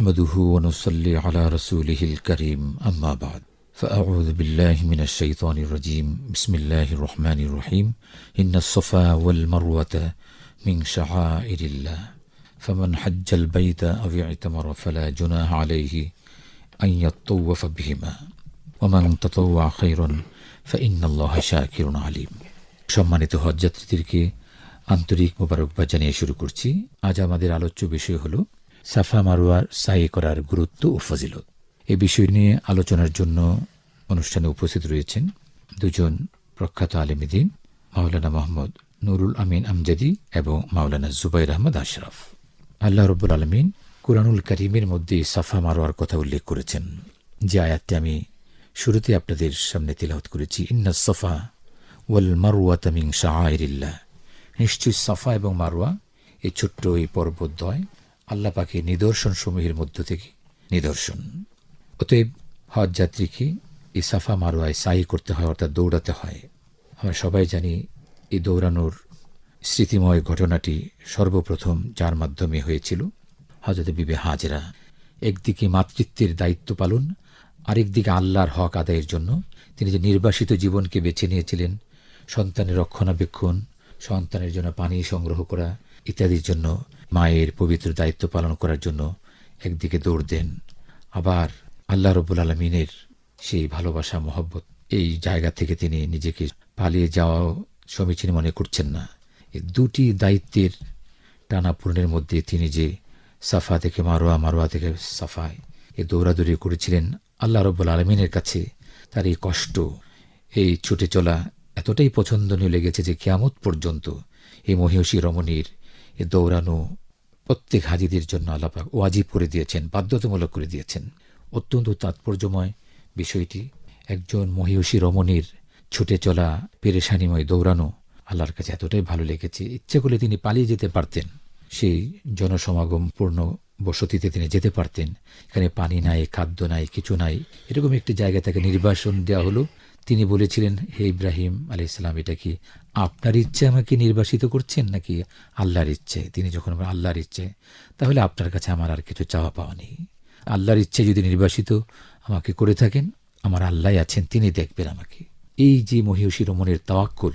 نحمده ونصلي على رسوله الكريم أما بعد فأعوذ بالله من الشيطان الرجيم بسم الله الرحمن الرحيم إن الصفا والمروة من شعائر الله فمن حج البيت أو اعتمر فلا جناح عليه أن يطوف بهما ومن تطوع خيرا فإن الله شاكر عليم সম্মানিত হজযাত্রীদেরকে আন্তরিক মোবারকবাদ জানিয়ে শুরু করছি আজ আমাদের আলোচ্য বিষয় হল সাফা মারোয়ার সাই করার গুরুত্ব ও ফজিলত। এ বিষয় নিয়ে আলোচনার জন্য অনুষ্ঠানে উপস্থিত রয়েছেন দুজন প্রখ্যাত আলেমিদিন, মাওলানা মোহাম্মদ নুরুল আমিন আমজাদি এবং মাওলানা জুবাইর আহমদ আশরাফ। আল্লাহ রব্বুল আলমিন কুরআনুল করিমের মধ্যে সাফা মারোয়ার কথা উল্লেখ করেছেন। যে আয়াতটি আমি শুরুতে আপনাদের সামনে তিলাওয়াত করেছি, ইন্না সফা ওয়াল মারুয়া তামিং শাহরিল্লাহ নিশ্চয়ই সাফা এবং মারোয়া এই ছোট্ট এই পর্বতদ্বয় আল্লাহ পাকে নিদর্শন সমূহের মধ্য থেকে নিদর্শন। অতএব হজ যাত্রীকে এই সাফা মারোয়ায় সাই করতে হয়, অর্থাৎ দৌড়াতে হয়। আমরা সবাই জানি এই দৌড়ানোর স্মৃতিময় ঘটনাটি সর্বপ্রথম যার মাধ্যমে হয়েছিল। হজরত বিবে হাজরা একদিকে মাতৃত্বের দায়িত্ব পালন, আরেকদিকে আল্লাহর হক আদায়ের জন্য। তিনি যে নির্বাসিত জীবনকে বেছে নিয়েছিলেন, সন্তানের রক্ষণাবেক্ষণ, সন্তানের জন্য পানি সংগ্রহ করা ইত্যাদির জন্য মায়ের পবিত্র দায়িত্ব পালন করার জন্য একদিকে দৌড় দেন। আবার আল্লাহ রব্বুল আলমিনের সেই ভালোবাসা, মহব্বত, এই জায়গা থেকে তিনি নিজেকে পালিয়ে যাওয়াও সমীচীন মনে করছেন না। দুটি দায়িত্বের টানাপূরণের মধ্যে তিনি যে সাফা থেকে মারোয়া মারোয়া থেকে সাফায় এ দৌড়াদৌড়ি করেছিলেন, আল্লাহ রব্বুল আলমিনের কাছে তার এই কষ্ট, এই ছুটে চলা এতটাই পছন্দনীয় লেগেছে যে কেয়ামত পর্যন্ত এই মহিষী রমণীর এ দৌড়ানো প্রত্যেক হাজিদের জন্য আল্লাপাক ওয়াজিব করে দিয়েছেন, বাধ্যতামূলক করে দিয়েছেন। অত্যন্ত তাৎপর্যময় বিষয়টি। একজন মহিষী রমণীর ছুটে চলা পেরেশানিময় দৌড়ানো আল্লাহর কাছে এতটাই ভালো লেগেছে, ইচ্ছে করলে তিনি পালিয়ে যেতে পারতেন। সেই জনসমাগম পূর্ণ বসতিতে তিনি যেতে পারতেন। এখানে পানি নাই, খাদ্য নাই, কিছু নাই। এরকম একটি জায়গা তাকে নির্বাসন দেওয়া হলো। তিনি বলেছিলেন, হে ইব্রাহিম আলি ইসলাম এটা কি আপনার ইচ্ছে আমাকে নির্বাসিত করছেন নাকি আল্লাহর ইচ্ছে? তিনি যখন আল্লাহর ইচ্ছে, তাহলে আপনার কাছে আমার আর কিছু চাওয়া পাওয়া নেই। আল্লাহর ইচ্ছে যদি নির্বাসিত আমাকে করে থাকেন, আমার আল্লাহ আছেন, তিনি দেখবেন আমাকে। এই যে মহিষী রমণের তাওয়াক্কুল,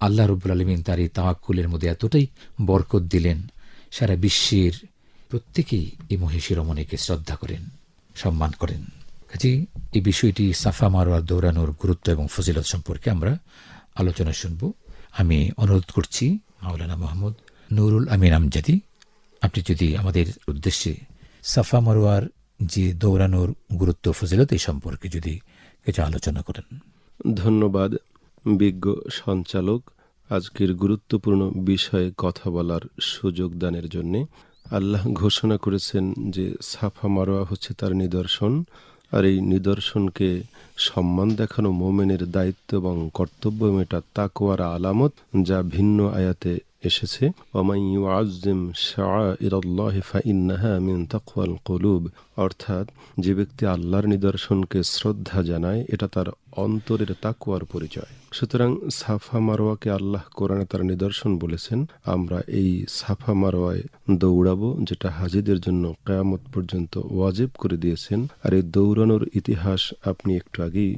আল্লাহ রব্বুল আলমিন তার এই তাওয়াক্কুলের মধ্যে এতটাই বরকত দিলেন, সারা বিশ্বের প্রত্যেকেই এই মহিষী রমণীকে শ্রদ্ধা করেন, সম্মান করেন। কাজে এই বিষয়টি সাফা মারোয়ার দৌড়ানোর গুরুত্ব এবং ফজিলত সম্পর্কে আমরা আলোচনা শুনব। আমি অনুরোধ করছি মাওলানা মোহাম্মদ নুরুল আমিন আমজাদি, আপনি যদি আমাদের উদ্দেশ্যে সাফা মারোয়ার যে দৌড়ানোর গুরুত্ব ফজিলত এই সম্পর্কে যদি কিছু আলোচনা করেন। ধন্যবাদ বিজ্ঞ সঞ্চালক। আজকের গুরুত্বপূর্ণ বিষয়ে কথা বলার সুযোগ দানের জন্যে আল্লাহ ঘোষণা করেছেন যে সাফা মারোয়া হচ্ছে তার নিদর্শন। আর এই নিদর্শনকে সম্মান দেখানো মোমেনের দায়িত্ব এবং কর্তব্য মেটা তাকোয়ার আলামত যা ভিন্ন আয়াতে এসেছে। কলুব অর্থাৎ যে ব্যক্তি আল্লাহর নিদর্শনকে শ্রদ্ধা জানায়, এটা তার অন্তরের তাকুয়ার পরিচয়। সুতরাং সাফা মারোয়াকে আল্লাহ কোরআনে তার নিদর্শন বলেছেন, আমরা এই সাফা মারোয়ায় দৌড়াবো, যেটা হাজিদের জন্য কেয়ামত পর্যন্ত ওয়াজেব করে দিয়েছেন। আর এই দৌড়ানোর ইতিহাস আপনি একটু আগেই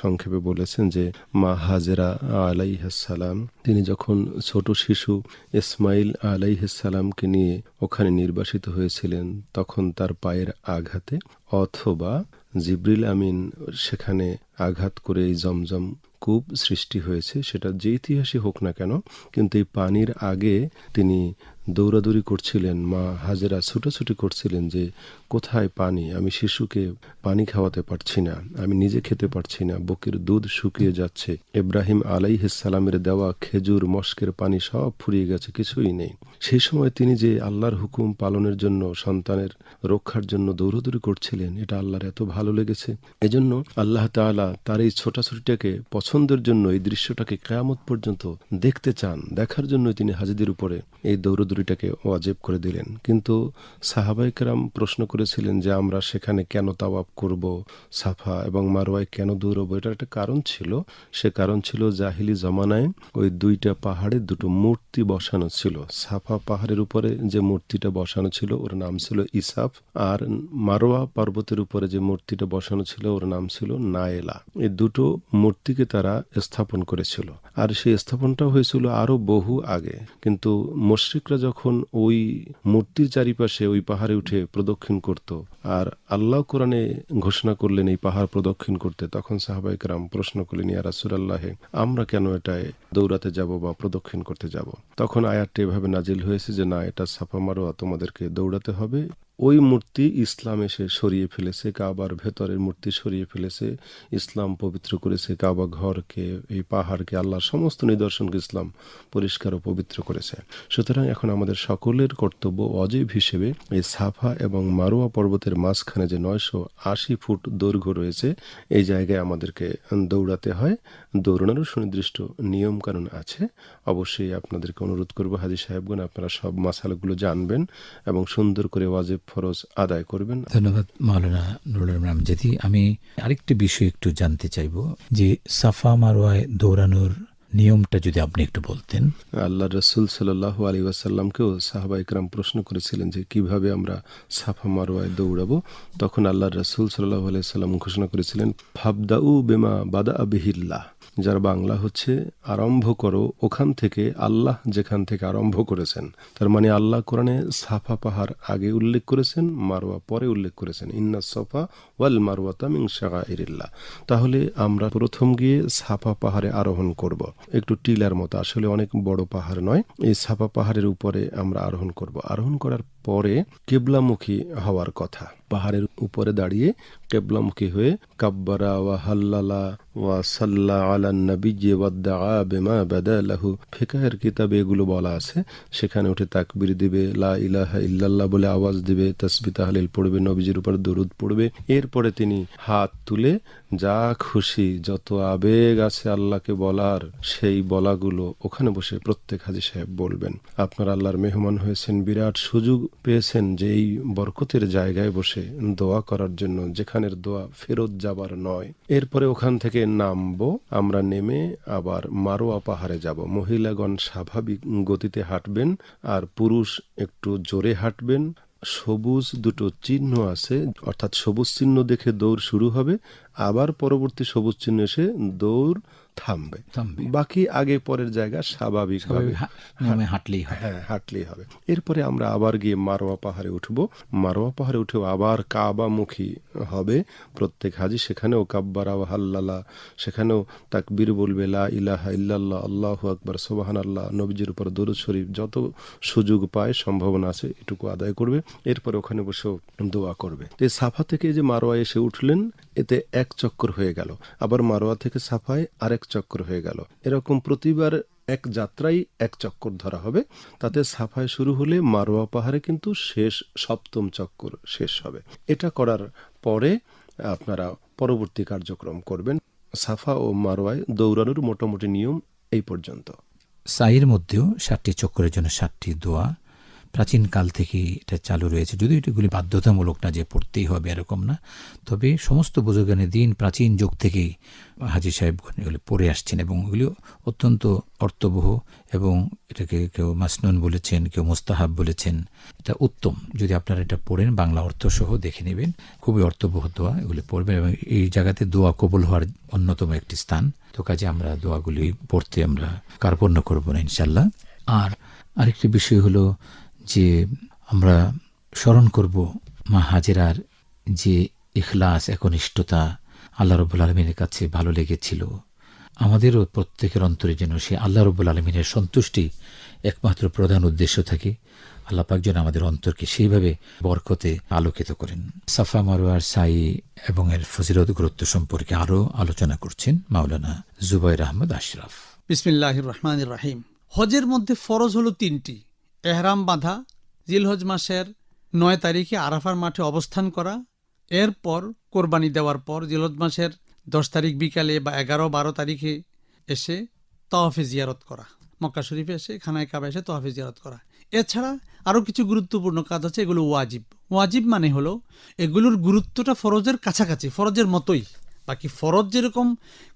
সংক্ষেপে বলেছেন যে, মা হাজেরা আলাইহাসালাম তিনি যখন ছোট শিশু ইসমাইল আলাইহাসালামকে নিয়ে ওখানে নির্বাসিত হয়েছিলেন, তখন তার পায়ের আঘাতে অথবা জিব্রিল আমিন সেখানে আঘাত করে এই জমজম কূপ সৃষ্টি হয়েছে, সেটা যে ইতিহাসই হোক না কেন, কিন্তু এই পানির আগে তিনি দৌড়াদৌড়ি করছিলেন, মা হাজেরা ছুটোছুটি করছিলেন যে, কোথায় পানি? আমি শিশুকে পানি খাওয়াতে পারছি না, আমি নিজে খেতে পারছি না, বকের দুধ শুকিয়ে যাচ্ছে। ইব্রাহিম আলাইহিসালামের দেওয়া খেজুর, মস্কের পানি সব ফুরিয়ে গেছে, কিছুই নেই। সেই সময় তিনি যে আল্লাহর হুকুম পালনের জন্য, সন্তানের রক্ষার জন্য দৌড়াদৌড়ি করছিলেন, এটা আল্লাহর এত ভালো লেগেছে। এজন্য আল্লাহ তাআলা তার এই ছোটাছুটিটাকে পছন্দের জন্য এই দৃশ্যটাকে কেয়ামত পর্যন্ত দেখতে চান, দেখার জন্য তিনি হাজিদের উপরে এই দৌড়দৌড়িটাকে ওয়াজেব করে দিলেন। কিন্তু সাহাবাইকেরাম প্রশ্ন করেছিলেন যে, আমরা সেখানে কেন তাওয়াব করব সাফা এবং মারোয়ায় কেন দৌড়বো? এটার একটা কারণ ছিল। সে কারণ ছিল জাহিলি জমানায় ওই দুইটা পাহাড়ে দুটো মূর্তি বসানো ছিল। সাফা পাহাড়ের উপরে যে মূর্তিটা বসানো ছিল, ওর নাম ছিল ইসাফ। আর মারোয়া পর্বতের উপরে যে মূর্তিটা বসানো ছিল, ওর নাম ছিল নায়েলা। এই দুটো মূর্তিকে তারা স্থাপন করেছিল। আর সেই স্থাপনটা হয়েছিল আরও বহু আগে। কিন্তু মুশরিকরা যখন ওই মূর্তির চারিপাশে ওই পাহাড়ে উঠে প্রদক্ষিণ করত আর আল্লাহ কোরআনে ঘোষণা করলেন এই পাহাড় প্রদক্ষিণ করতে, তখন সাহাবাইকরাম প্রশ্ন করলেন, ইয়া রাসূলুল্লাহে, আমরা কেন এটায় দৌড়াতে যাব বা প্রদক্ষিণ করতে যাব? তখন আয়াতটি এভাবে নাজিল হয়েছে যে, না, এটা সাফা মারোয়া, তোমাদেরকে দৌড়াতে হবে ওই মূর্তি ইসলাম এসে সরিয়ে ফেলেছে, কাবার ভেতরের মূর্তি সরিয়ে ফেলেছে, ইসলাম পবিত্র করেছে, কাবা ঘরকে, এই পাহাড়কে, আল্লাহর সমস্ত নিদর্শনকে ইসলাম পরিষ্কার ও পবিত্র করেছে। সুতরাং এখন আমাদের সকলের কর্তব্য অজীব হিসেবে এই সাফা এবং মারোয়া পর্বতের মাঝখানে যে নয়শো আশি ফুট দৈর্ঘ্য রয়েছে, এই জায়গায় আমাদেরকে দৌড়াতে হয়। দৌড়ানোরও সুনির্দিষ্ট নিয়মকানুন আছে। অবশ্যই আপনাদেরকে অনুরোধ করব, হাজি সাহেবগণ, আপনারা সব মাসালগুলো জানবেন এবং সুন্দর করে ওয়াজেব ফরজ আদায় করবেন। ধন্যবাদ মাওলানা নুরুল ইসলাম যেটি আমি আরেকটি বিষয় একটু জানতে চাইব যে সাফা মারোয়ায় দৌড়ানোর নিয়মটা যদি আপনি একটু বলতেন। আল্লাহ রসুল সাল্লাহ আলী ওয়াসাল্লামকেও সাহাবা ইকরাম প্রশ্ন করেছিলেন যে কীভাবে আমরা সাফা মারোয়ায় দৌড়াবো। তখন আল্লাহ রসুল সাল্লাহ আলিয়া সাল্লাম ঘোষণা করেছিলেন ফাবদাউ বেমা বাদা আবিহিল্লাহ যার বাংলা হচ্ছে আরম্ভ করো ওখান থেকে আল্লাহ যেখান থেকে আরম্ভ করেছেন। তার মানে আল্লাহ কোরআনে সাফা পাহাড় আগে উল্লেখ করেছেন মারোয়া পরে উল্লেখ করেছেন। ইন্না সফা ওয়াল মারওয়াতা মিং শাগাইরিল্লাহ। তাহলে আমরা প্রথম গিয়ে সাফা পাহাড়ে আরোহণ করব। একটু টিলার মতো, আসলে অনেক বড় পাহাড় নয়, এই সাফা পাহাড়ের উপরে আমরা আরোহণ করব। আরোহণ করার পরে কেবলামুখী হওয়ার কথা। পাহাড়ের উপরে দাঁড়িয়ে কেবলামুখী হয়ে কাব্বারা ওয়া হাল্লালা ওয়া সাল্লা আলা নবিজি ওয়াদ্দা বেমা বাদা লাহু ফিকাহের কিতাবে এগুলো বলা আছে। সেখানে উঠে তাকবির দিবে, লা ইলাহা ইল্লাল্লাহ বলে আওয়াজ দিবে তসবি তাহলিল পড়বে, নবীজির উপর দরুদ পড়বে। এরপরে তিনি হাত তুলে, যা খুশি, যত আবেগ আছে আল্লাহকে বলার, সেই বলাগুলো। ওখানে বসে প্রত্যেক হাজি সাহেব বলবেন, আপনার আল্লাহর মেহমান হয়েছেন, বিরাট সুযোগ পেয়েছেন যে এই বরকতের জায়গায় বসে দোয়া করার জন্য, যেখানের দোয়া ফেরত যাবার নয়, এরপরে ওখান থেকে নামবো, আমরা নেমে আবার মারোয়া পাহাড়ে যাব। মহিলাগণ স্বাভাবিক গতিতে হাঁটবেন, আর পুরুষ একটু জোরে হাঁটবেন। সবুজ দুটো চিহ্ন আছে, অর্থাৎ সবুজ চিহ্ন দেখে দৌড় শুরু হবে। আবার পরবর্তী সবুজ চিহ্ন এসে দৌড় থামবে। বাকি আগে পরের জায়গা স্বাভাবিক হবে হাঁটলেই হয় হ্যাঁ হাঁটলেই হবে। এরপরে আমরা আবার গিয়ে মারোয়া পাহাড়ে উঠব। মারোয়া পাহাড়ে উঠেও আবার কাবামুখী হবে প্রত্যেক হাজি। সেখানেও কাব্বারা হাল্লালা সেখানেও তাকবীর বলবে লা ইলাহা ইল্লাল্লাহ আল্লাহ আকবার সোবাহান আল্লাহ নবীজির উপর দরুদ শরীফ যত সুযোগ পায় সম্ভাবনা আছে এটুকু আদায় করবে। এরপরে ওখানে বসেও দোয়া করবে। এই সাফা থেকে যে মারোয়া এসে উঠলেন এতে এক চক্কর হয়ে গেল। আবার মারোয়া থেকে সাফায় আরেক চক্কর হয়ে গেল। এরকম প্রতিবার এক যাত্রাই এক চক্কর ধরা হবে। তাতে সাফায় শুরু হলে মারোয়া পাহাড়ে কিন্তু শেষ, সপ্তম চক্কর শেষ হবে। এটা করার পরে আপনারা পরবর্তী কার্যক্রম করবেন। সাফা ও মারোয়ায় দৌড়ানোর মোটামুটি নিয়ম এই পর্যন্ত। সাইয়ের মধ্যেও ষাটটি চক্করের জন্য ষাটটি দোয়া প্রাচীন কাল থেকে এটা চালু রয়েছে। যদিও এটিগুলি বাধ্যতামূলক না যে পড়তেই হবে এরকম না, তবে সমস্ত বুজুর্গানের দিন প্রাচীন যুগ থেকেই হাজি সাহেবগণ এগুলি পড়ে আসছেন এবং এগুলি অত্যন্ত অর্থবহ এবং এটাকে কেউ মাসনুন বলেছেন, কেউ মোস্তাহাব বলেছেন। এটা উত্তম। যদি আপনারা এটা পড়েন, বাংলা অর্থ সহ দেখে নেবেন, খুবই অর্থবহ দোয়া এগুলি পড়বেন এবং এই জায়গাতে দোয়া কবল হওয়ার অন্যতম একটি স্থান। তো কাজে আমরা দোয়াগুলি পড়তে আমরা কার্পণ্য করব না ইনশাল্লাহ আর আরেকটি বিষয় হলো যে আমরা স্মরণ করব মা হাজেরার যে ইখলাস, একনিষ্ঠতা আল্লাহ রব্বুল আলমিনের কাছে ভালো লেগেছিল। আমাদেরও প্রত্যেকের অন্তরে যেন সে আল্লাহ রব্বুল আলমিনের সন্তুষ্টি একমাত্র প্রধান উদ্দেশ্য থাকে। আল্লাহ পাক যেন আমাদের অন্তরকে সেইভাবে বরকতে আলোকিত করেন। সাফা মারোয়ার সাই এবং এর ফজিলত গুরুত্ব সম্পর্কে আরও আলোচনা করছেন মাওলানা জুবাইর আহমদ আশরাফ। বিসমিল্লাহ রহমান রাহিম। হজের মধ্যে ফরজ হলো তিনটি। এহরাম বাঁধা জিলহজ মাসের নয় তারিখে আরাফার মাঠে অবস্থান করা। এরপর কোরবানি দেওয়ার পর জিলহজ মাসের দশ তারিখ বিকালে বা এগারো, বারো তারিখে এসে তওয়াফে জিয়ারত করা। মক্কা শরীফে এসে খানায় কাবা এসে তওয়াফে জিয়ারত করা। এছাড়া আরও কিছু গুরুত্বপূর্ণ কাজ আছে এগুলো ওয়াজিব। ওয়াজিব মানে হলো এগুলোর গুরুত্বটা ফরজের কাছাকাছি, ফরজের মতোই। বাকি ফরজ যেরকম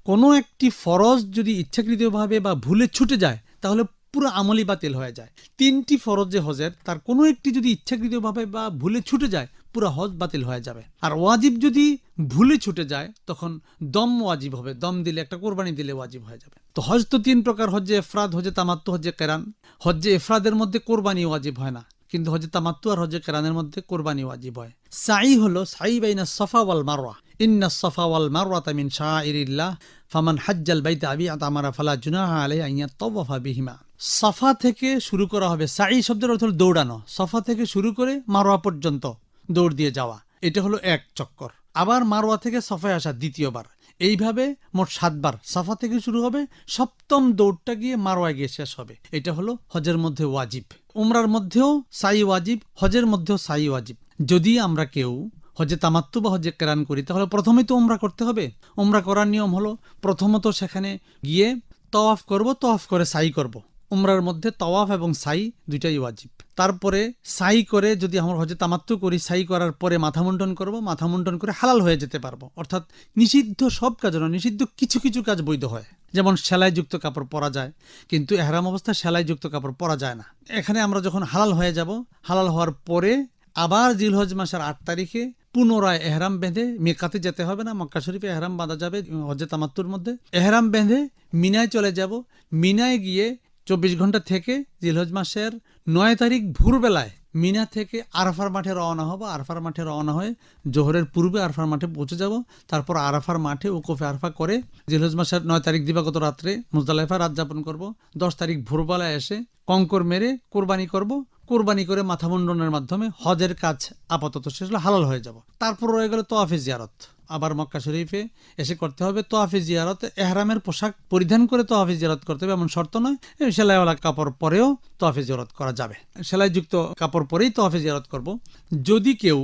কোনো একটি ফরজ যদি ইচ্ছাকৃতভাবে বা ভুলে ছুটে যায়, তাহলে পুরো আমলি বাতিল হয়ে যায়। তিনটি ফরজ যে হজের, তার কোনো একটি যদি ইচ্ছাকৃতভাবে বা ভুলে ছুটে যায়, পুরো হজ বাতিল হয়ে যাবে। আর ওয়াজিব যদি ভুলে ছুটে যায়, তখন দম ওয়াজিব হবে। দম দিলে একটা কোরবানি দিলে ওয়াজিব হয়ে যাবে। তো হজ তো তিন প্রকার, হজ্জে এফরাদ, হজ্জে তামাত্তু, হজ্জে কেরান। হজ্জে এফরাদের মধ্যে কোরবানি ওয়াজিব হয় না, কিন্তু হজে তামাত্তু আর হজে কেরানের মধ্যে কোরবানি ওয়াজিব হয়। সাই হলো সাই বাইনা সফা ওয়াল মারওয়া। ইন্না সফা ওয়াল মারওয়া তামিন শাহরিল্লাহ ফামান হাজ্জাল বাইতে আবি আতামারা, ফালা জুনাহা আলাই আইয়া তওয়াফা বিহিমা। সফা থেকে শুরু করা হবে সাই শব্দের অর্থ দৌড়ানো। সফা থেকে শুরু করে মারোয়া পর্যন্ত দৌড় দিয়ে যাওয়া। এটা হলো এক চক্কর। আবার মারোয়া থেকে সফায় আসা দ্বিতীয়বার। এইভাবে মোট সাতবার সাফা থেকে শুরু হবে, সপ্তম দৌড়টা গিয়ে মারোয়া গিয়ে শেষ হবে। এটা হলো হজের মধ্যে ওয়াজিব। উমরার মধ্যেও সাই ওয়াজিব, হজের মধ্যেও সাই ওয়াজিব। যদি আমরা কেউ হজে তামাত্তু বা হজে কেরান করি, তাহলে প্রথমেই তো উমরা করতে হবে। উমরা করার নিয়ম হলো প্রথমত সেখানে গিয়ে তওয়াফ করব, তওয়াফ করে সাই করব। উমরার মধ্যে তওয়াফ এবং সাই দুইটাই ওয়াজিব। তারপরে সাই করে যদি আমরা হজে তামাত্তু করি, সাই করার পরে মাথা মুন্ডন করব, মাথা মুন্ডন করে হালাল হয়ে যেতে পারব। অর্থাৎ নিষিদ্ধ সব কাজ না নিষিদ্ধ কিছু কিছু কাজ বৈধ হয়। যেমন সেলাইযুক্ত কাপড় পরা যায়, কিন্তু এহরাম অবস্থায় সেলাইযুক্ত কাপড় পরা যায় না। এখানে আমরা যখন হালাল হয়ে যাব, হালাল হওয়ার পরে আবার জিলহজ মাসের আট তারিখে পুনরায় এহরাম বেঁধে মেকাতে যেতে হবে না, মক্কা শরীফে এহরাম বাঁধা যাবে হজে তামাত্তুর মধ্যে। এহরাম বেঁধে মিনায় চলে যাব, মিনায় গিয়ে চব্বিশ ঘণ্টা থেকে জিলহজ মাসের নয় তারিখ ভোরবেলায় মিনা থেকে আরাফার মাঠে রওনা হব। আরফার মাঠে রওনা হয়ে জোহরের পূর্বে আরফার মাঠে পৌঁছে যাব। তারপর আরাফার মাঠে উকফে আরফা করে জিলহজ মাসের নয় তারিখ দিবাগত রাত্রে মুজদালাইফা রাত যাপন করব। দশ তারিখ ভোরবেলায় এসে কঙ্কর মেরে কোরবানি করব। কোরবানি করে মাথা মুন্ডনের মাধ্যমে হজের কাজ আপাতত শেষ হলো হালাল হয়ে যাব। তারপর রয়ে গেল তোয়াফে জিয়ারত। আবার মক্কা শরীফে এসে করতে হবে তোয়াফে জিয়ারত। এহরামের পোশাক পরিধান করে তোয়াফে জিয়ারত করতে হবে এমন শর্ত নয়। সেলাইওয়ালা কাপড় পরেও তোয়াফে জিয়ারত করা যাবে। সেলাইযুক্ত কাপড় পরেই তোয়াফে জিয়ারত করব। যদি কেউ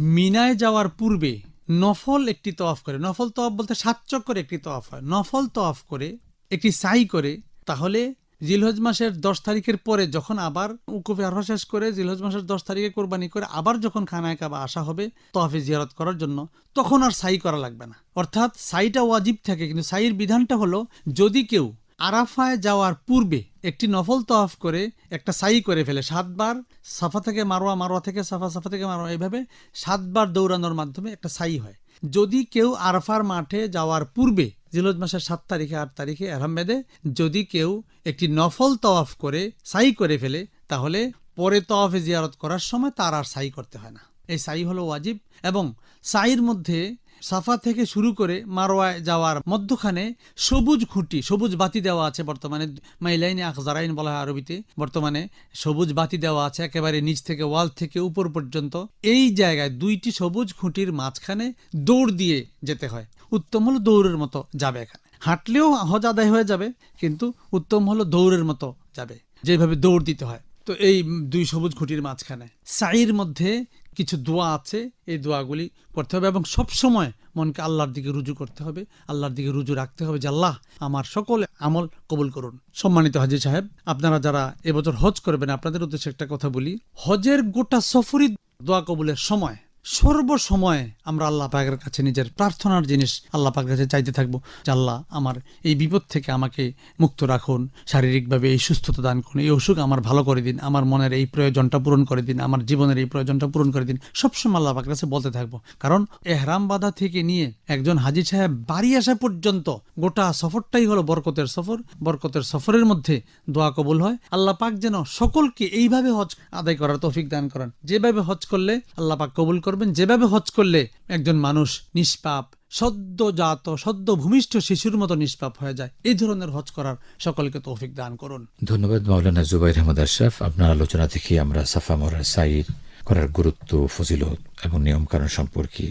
মিনায় যাওয়ার পূর্বে নফল একটি তোয়াফ করে, নফল তোয়াফ বলতে সাত চক্কর একটি তোয়াফ হয়। নফল তোয়াফ করে, একটি সাই করে, তাহলে জিলহজ মাসের দশ তারিখের পরে যখন আবার উকুফে আরফা শেষ করে জিলহজ মাসের দশ তারিখে কোরবানি করে আবার যখন খানায় কাবা আসা হবে, তহফে জিয়ারত করার জন্য, তখন আর সাই করা লাগবে না। অর্থাৎ সাইটা ওয়াজিব থাকে, কিন্তু সাইয়ের বিধানটা হলো, যদি কেউ আরাফায় যাওয়ার পূর্বে একটি নফল তওয়াফ করে, একটা সাই করে ফেলে, সাতবার সাফা থেকে মারোয়া মারোয়া থেকে সাফা সাফা থেকে মারোয়া এইভাবে সাতবার দৌড়ানোর মাধ্যমে একটা সাই হয়। যদি কেউ আরফার মাঠে যাওয়ার পূর্বে জিলজ মাসের সাত তারিখে, আট তারিখে আহমেদে যদি কেউ একটি নফল তওয়াফ করে, সাই করে ফেলে, তাহলে পরে তওয়াফে জিয়ারত করার সময় তার আর সাই করতে হয় না। এই সাই হলো ওয়াজিব এবং সাইর মধ্যে সাফা থেকে শুরু করে মারোয়ায় যাওয়ার মধ্যখানে সবুজ খুঁটি, সবুজ বাতি দেওয়া আছে বর্তমানে মাইলাইনে আখজারাইন বলা হয় আরবিতে। বর্তমানে সবুজ বাতি দেওয়া আছে একেবারে নিচ থেকে ওয়াল থেকে উপর পর্যন্ত। এই জায়গায় দুইটি সবুজ খুঁটির মাঝখানে দৌড় দিয়ে যেতে হয়। উত্তম হলো দৌড়ের মতো যাবে এখানে। হাঁটলেও হজ আদায় হয়ে যাবে, কিন্তু উত্তম হলো দৌড়ের মতো যাবে, যেভাবে দৌড় দিতে হয়। তো এই দুই সবুজ খুঁটির মাঝখানে। সাইর মধ্যে কিছু দোয়া আছে, এই দোয়াগুলি করতে হবে এবং সবসময় মনকে আল্লাহর দিকে রুজু করতে হবে, আল্লাহর দিকে রুজু রাখতে হবে যে, আল্লাহ, আমার সকল আমল কবুল করুন। সম্মানিত হাজি সাহেব, আপনারা যারা এবছর হজ করবেন, আপনাদের উদ্দেশ্যে একটা কথা বলি। হজের গোটা সফরই দোয়া কবুলের সময়। সর্বসময় আমরা আল্লাহ পাকের কাছে নিজের প্রার্থনার জিনিস আল্লাহ পাকের কাছে চাইতে থাকব যে আল্লাহ আমার এই বিপদ থেকে আমাকে মুক্ত রাখুন, শারীরিকভাবে এই সুস্থতা দান করুন, এই অসুখ আমার ভালো করে দিন, আমার মনের এই প্রয়োজনটা পূরণ করে দিন, আমার জীবনের এই প্রয়োজনটা পূরণ করে দিন। সবসময় আল্লাহ পাকের কাছে বলতে থাকব। কারণ এহরাম বাধা থেকে নিয়ে একজন হাজি সাহেব বাড়ি আসা পর্যন্ত গোটা সফরটাই হলো বরকতের সফর। বরকতের সফরের মধ্যে দোয়া কবুল হয়। আল্লাহ পাক যেন সকলকে এইভাবে হজ আদায় করার তৌফিক দান করেন। যেভাবে হজ করলে আল্লাহ পাক কবুল করবেন, যেভাবে হজ করলে একজন মানুষ নিষ্পাপ সদ্যজাত সদ্য ভূমিষ্ঠ শিশুর মতো নিষ্পাপ হয়ে যায়, এই ধরনের হজ করার সকলকে তৌফিক দান করুন। ধন্যবাদ, মাওলানা জুবাইর আহমদ আশরাফ। আপনার আলোচনা থেকে আমরা সাফা মরা সাইর করার গুরুত্ব, ফজিলত এবং নিয়মকানুন সম্পর্কে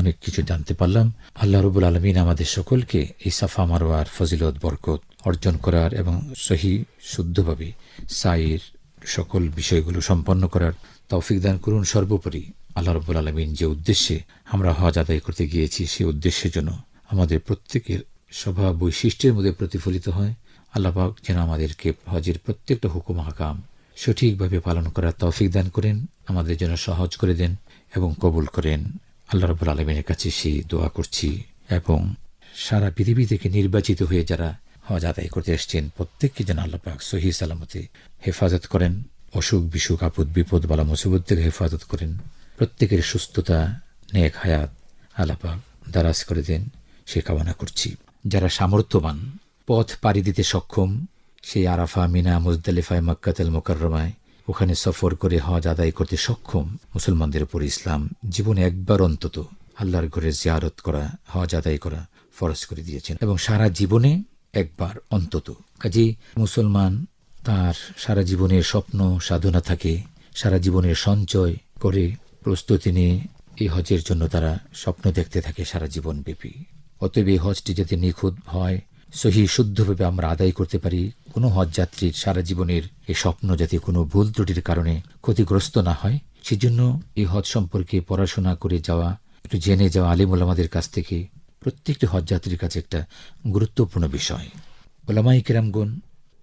অনেক কিছু জানতে পারলাম। আল্লাহ রবুল আলমিন আমাদের সকলকে এই সাফা মারোয়ার ফজিলত, বরকত অর্জন করার এবং সহি, শুদ্ধভাবে সাইর সকল বিষয়গুলো সম্পন্ন করার তৌফিক দান করুন। সর্বোপরি আল্লাহ রব্বুল আলমিন যে উদ্দেশ্যে আমরা হজ আদায় করতে গিয়েছি সেই উদ্দেশ্যের জন্য আমাদের প্রত্যেকের স্বভাব বৈশিষ্ট্যের মধ্যে প্রতিফলিত হয়। আল্লাপাক যেন আমাদেরকে হজের প্রত্যেকটা হুকুম হাকাম সঠিকভাবে পালন করার তৌফিক দান করেন, আমাদের জন্য সহজ করে দেন এবং কবুল করেন। আল্লাহ রব্বুল আলমিনের কাছে সেই দোয়া করছি এবং সারা পৃথিবী থেকে নির্বাচিত হয়ে যারা হজ আদায় করতে এসছেন, প্রত্যেককে যেন আল্লাপাক সহি সালামতে হেফাজত করেন অসুখ বিসুখ আপদ বিপদ বালা মুসিবত থেকে হেফাজত করেন। প্রত্যেকের সুস্থতা, নেক হায়াত আল্লাপাক দারাজ করে দেন, সে কামনা করছি। যারা সামর্থ্যবান, পথ পাড়ি দিতে সক্ষম, সেই আরাফা, মিনা, মুজদালিফায় মক্কাতেল মোকাররমায় ওখানে সফর করে হজ আদায় করতে সক্ষম, মুসলমানদের উপর ইসলাম জীবনে একবার অন্তত আল্লাহর ঘরে জিয়ারত করা, হজ আদায় করা ফরজ করে দিয়েছেন এবং সারা জীবনে একবার অন্তত। কাজেই মুসলমান, তার সারা জীবনের স্বপ্ন, সাধনা থাকে, সারা জীবনের সঞ্চয় করে প্রস্তুতি নিয়ে এই হজের জন্য তারা স্বপ্ন দেখতে থাকে সারা জীবন ব্যাপী অতএব এই হজটি যাতে নিখুঁত হয়, সহি শুদ্ধভাবে আমরা আদায় করতে পারি, কোনো হজ যাত্রীর সারা জীবনের এই স্বপ্ন যাতে কোনো ভুল ত্রুটির কারণে ক্ষতিগ্রস্ত না হয়, সেজন্য এই হজ সম্পর্কে পড়াশোনা করে যাওয়া, একটু জেনে যাওয়া আলিমুল আমাদের কাছ থেকে প্রত্যেকটি হজযাত্রীর কাছে একটা গুরুত্বপূর্ণ বিষয়। ওলামাই কেরামগুন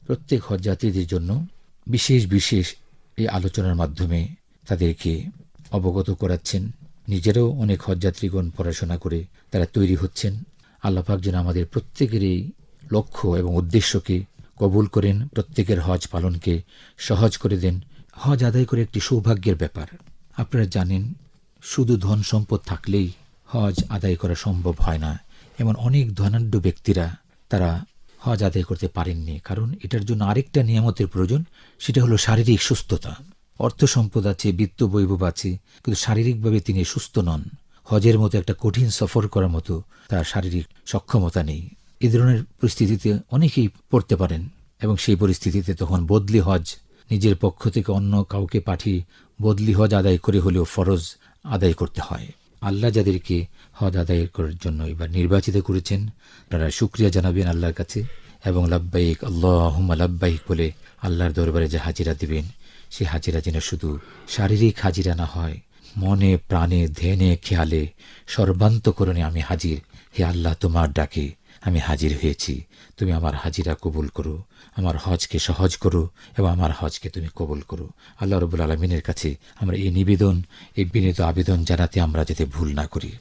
প্রত্যেক হজযাত্রীদের জন্য বিশেষ বিশেষ এই আলোচনার মাধ্যমে তাদেরকে অবগত করাচ্ছেন। নিজেরাও অনেক হজযাত্রীগণ পড়াশোনা করে তারা তৈরি হচ্ছেন। আল্লাপাক যেন আমাদের প্রত্যেকের এই লক্ষ্য এবং উদ্দেশ্যকে কবুল করেন, প্রত্যেকের হজ পালনকে সহজ করে দেন। হজ আদায় করে একটি সৌভাগ্যের ব্যাপার। আপনারা জানেন, শুধু ধন সম্পদ থাকলেই হজ আদায় করা সম্ভব হয় না। এমন অনেক ধনাঢ্য ব্যক্তিরা তারা হজ আদায় করতে পারেননি। কারণ এটার জন্য আরেকটা নিয়ামতের প্রয়োজন, সেটা হলো শারীরিক সুস্থতা। অর্থ সম্পদ আছে, বিত্ত বৈভব আছে, কিন্তু শারীরিকভাবে তিনি সুস্থ নন। হজের মতো একটা কঠিন সফর করার মতো তার শারীরিক সক্ষমতা নেই। এ ধরনের পরিস্থিতিতে অনেকেই পড়তে পারেন এবং সেই পরিস্থিতিতে তখন বদলি হজ, নিজের পক্ষ থেকে অন্য কাউকে পাঠিয়ে বদলি হজ আদায় করে হলেও ফরজ আদায় করতে হয়। আল্লাহ যাদেরকে হজ আদায় করার জন্য এবার নির্বাচিত করেছেন, তারা শুক্রিয়া জানাবেন আল্লাহর কাছে এবং লাব্বাইক আল্লাহ লাব্বাইক বলে আল্লাহর দরবারে যে হাজিরা দিবেন। সে হাজিরা যেন শুধু শারীরিক হাজিরা না হয়। মনে, প্রাণে, ধ্যানে, খেয়ালে সর্বান্তকরণে আমি হাজির। হে আল্লাহ, তোমার ডাকে আমি হাজির হয়েছি। তুমি আমার হাজিরা কবুল করো, আমার হজকে সহজ করো এবং আমার হজকে তুমি কবুল করো। আল্লাহ রবুল আলমিনের কাছে আমরা এই নিবেদন, এই বিনীত আবেদন জানাতে আমরা যাতে ভুল না করি।